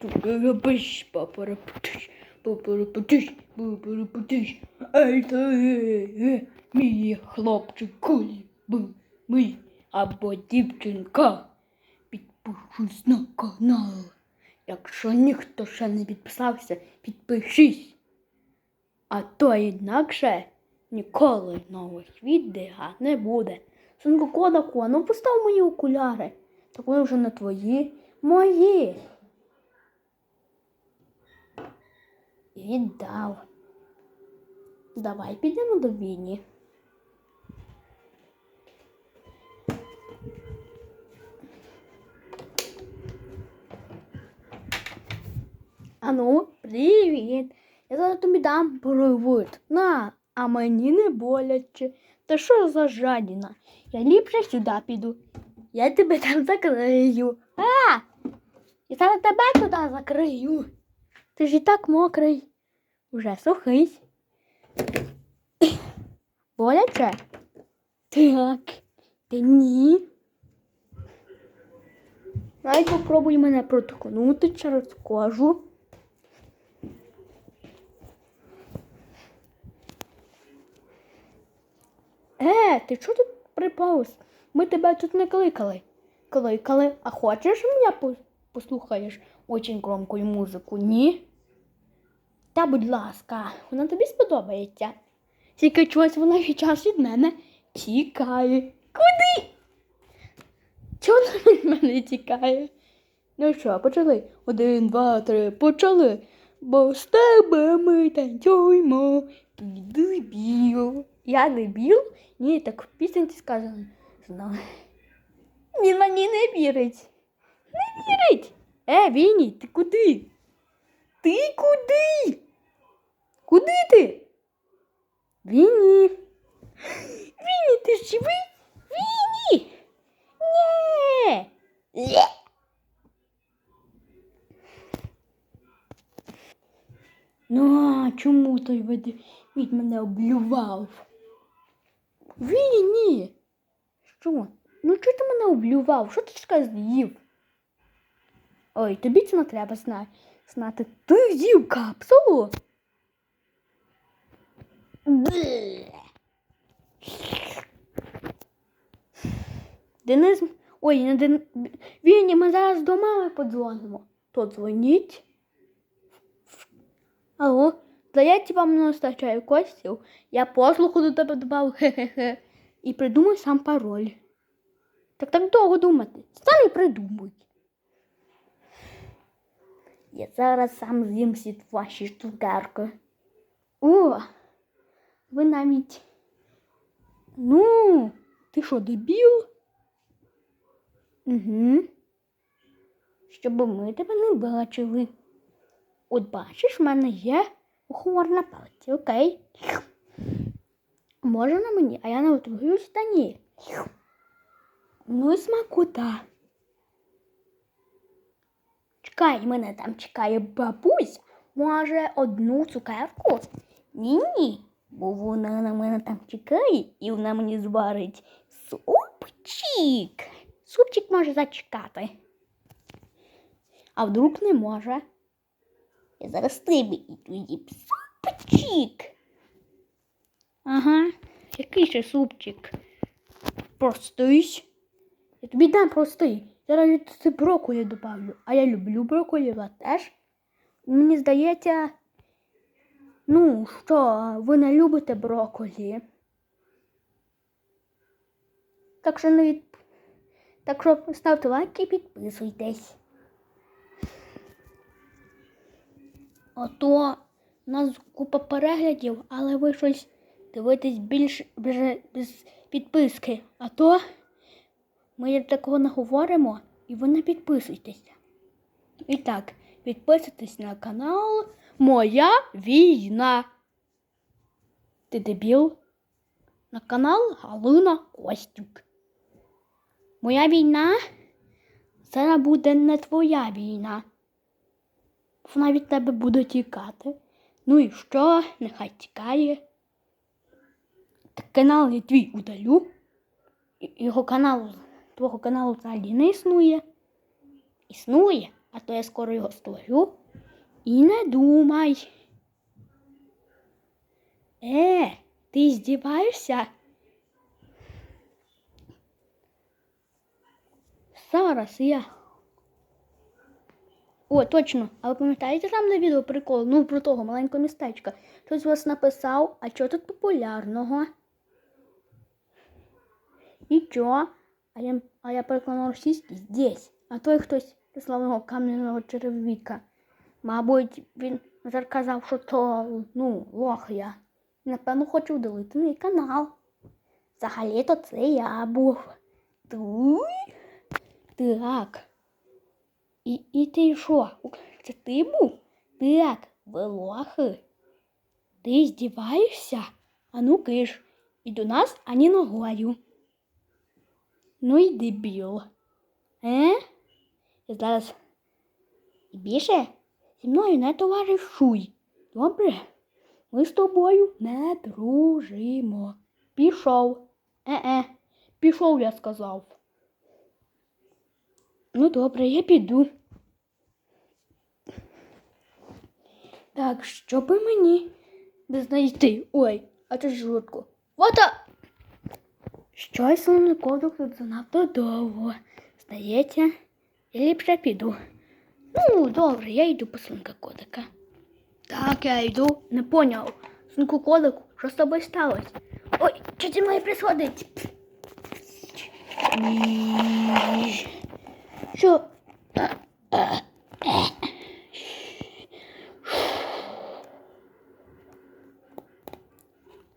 Папарапиш, папарапиш, е, е, мій хлопчик мій або дівчинка. Підпишись на канал. Якщо ніхто ще не підписався, підпишись. А то інакше ніколи нових відео не буде. Синку Кодаку, ну постав мої окуляри. Так вони вже не твої, мої. Віддав. Давай підемо до Віні. Ану, привіт. Я зараз тобі дам привид. На, а мені не боляче. Та що за жадіна? Я ліпше сюди піду. Я тебе там закрию. А! Я зараз тебе туди закрию. Ти ж і так мокрий. Уже сухий. Боляче? Так. Ти ні. Навіть попробуй мене проткнути через кожу. Е, ти чого тут припав? Ми тебе тут не кликали. Кликали, а хочеш мене послухаєш очень громкую музику? Ні? Та, будь ласка, вона тобі сподобається. Тільки чогось вона від час від мене тікає. Куди? Чого вона від мене тікає? Ну що, почали? Один, два, три, почали. Бо з тебе ми танцюємо. Ти дебіл. Я дебіл? Ні, так в пісенці сказано. Знаю. Він мені не вірить. Не вірить. Е, Віні, ти куди? Ти куди? Куди ти? Віні. Віні, ти живий? Віні. Ні. Є. Ну, а чому той ведмідь мене облював? Віні, ні. Що? Ну чого ти мене облював? Що ти з'їв? Ой, тобі це не треба зна- знати. Ти з'їв капсулу? Денис. Ой, не Ден... Віні, ми зараз до мами подзвонимо. То дзвоніть. Алло, здається, вам не вистачає коштів. Я послуху до тебе додав, хе-хе-хе. І придумай сам пароль. Так так довго думати. Сам і придумуй. Я зараз сам з'їм всі ваші цукерки. О, ви навіть. Ну, ти що, дебіл? Угу. Щоб ми тебе не бачили. От бачиш, в мене є на палці, окей. Може на мені, а я не отруюсь штані. Ну і смакота. Чекай, мене там чекає бабуся. Може, одну цукерку? Ні-ні, бо вона на мене там чекає і вона мені зварить супчик. Супчик може зачекати. А вдруг не може? Я зараз тебе і тоді супчик. Ага, який ще супчик? Простий. Я тобі дам простий. Зараз я туди брокколі добавлю. А я люблю брокколі, ви теж. Мені здається, ну що, ви не любите брокколі. Так що не. Так що ставте лайк і підписуйтесь. Ото у нас купа переглядів, але ви щось дивитесь більш без підписки. А то ми такого не говоримо і ви не підписуйтеся. І так, підписуйтесь на канал Моя війна. Ти дебіл? На канал Галина Костюк. Моя війна зараз буде не твоя війна. Вона від тебе буде тікати. Ну і що? Нехай тікає. Так канал я твій удалю. Його канал, твого каналу взагалі не існує. Існує, а то я скоро його створю. І не думай. Е, ти здіваєшся? Зараз я. О, точно. А ви пам'ятаєте там на відео прикол? Ну, про того маленького містечка. Хтось вас написав, а що тут популярного? Нічого. А я, а я перекладав російський здесь. А той хтось прислав його кам'яного черевіка. Мабуть, він вже казав, що то, ну, лох я. Напевно, хоче удалити мій канал. Взагалі-то це я був. Туй? Так. І, і ти що? Це ти був? Так, ви лохи. Ти здіваєшся? А ну киш. І до нас ані ногою. Ну і дебіл. Е? Я зараз і більше зі мною не товаришуй. Добре? Ми з тобою не дружимо. Пішов. Е-е, пішов, я сказав. Ну, добре, я піду. Так, що би мені знайти? Ой, а це жутко. Вода! Щось кодок тут занадто довго. Здається, я ліпше піду. Ну, добре, я йду по свинка кодика. Так, я йду. Не поняв. Свинку кодику, що з тобою сталося? Ой, що зі мною присходить? Що?